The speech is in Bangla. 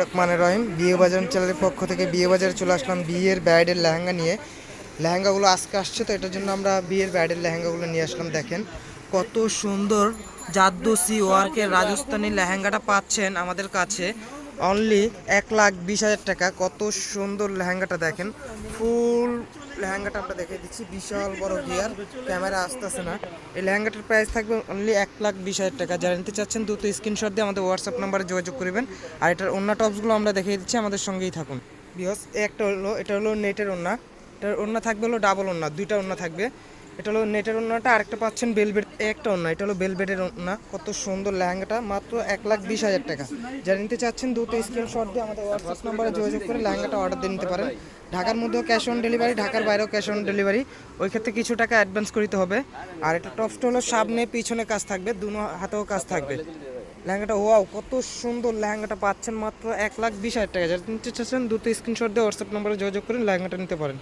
রহমান রহিম। বিয়ে বাজার চ্যানেলের পক্ষ থেকে বিয়ে বাজারে চলে আসলাম। বিয়ের ব্রাইডের লেহেঙ্গা নিয়ে। লেহেঙ্গাগুলো আজকে আসছে, তো এটার জন্য আমরা বিয়ের ব্রাইডের লেহেঙ্গাগুলো নিয়ে আসলাম। দেখেন কত সুন্দর জাদ্দুসি ওয়ার্কের রাজস্থানী লেহেঙ্গাটা পাচ্ছেন আমাদের কাছে। অনলি এক লাখ বিশ হাজার টাকা। কত সুন্দর লেহেঙ্গাটা দেখেন। ফুল লেহেঙ্গাটা আমরা দেখে দিচ্ছি। বিশাল বড় গিয়ার ক্যামেরা আসতেছে না। এই লেহেঙ্গাটার প্রাইস থাকবে অনলি এক লাখ বিশ হাজার টাকা। যারা নিতে চাচ্ছেন, দ্রুত স্ক্রিনশট দিয়ে আমাদের হোয়াটসঅ্যাপ নাম্বারে যোগাযোগ করবেন। আর এটার অন্য টপসগুলো আমরা দেখিয়ে দিচ্ছি। আমাদের সঙ্গেই থাকুন। বিহস একটা হলো, এটা হলো নেটের ওন্না এটার ওন্না থাকবে হলো ডাবল ওন্না দুইটা ওন্না থাকবে। এটা হলো নেটের ওন্নাটা আরেকটা পাচ্ছেন বেলবেড একটা ওন্না এটা হলো বেলবেডের ওন্না কত সুন্দর লেহেঙ্গাটা, মাত্র এক লাখ বিশ হাজার টাকা। যারা নিতে চাচ্ছেন, দ্রুত স্ক্রিনশট দিয়ে আমাদের হোয়াটসঅ্যাপ নাম্বারে যোগাযোগ করে লেহেঙ্গাটা অর্ডার দিয়ে নিতে পারেন। ঢাকার মধ্যেও ক্যাশ অন ডেলিভারি ঢাকার বাইরেও ক্যাশ অন ডেলিভারি ওই ক্ষেত্রে কিছু টাকা অ্যাডভান্স করতে হবে। আর এটা টপসটা হলো সামনে, পিছনে কাজ থাকবে, দুনো হাতেও কাজ থাকবে। লেহেঙ্গাটা ওয়াও কত সুন্দর লেহেঙ্গাটা পাচ্ছেন, মাত্র এক লাখ বিশ হাজার টাকা। যারা নিতে চাচ্ছেন, দ্রুত স্ক্রিনশট দিয়ে হোয়াটসঅ্যাপ নম্বরে যোগাযোগ করেন লেহেঙ্গাটা নিতে পারেন।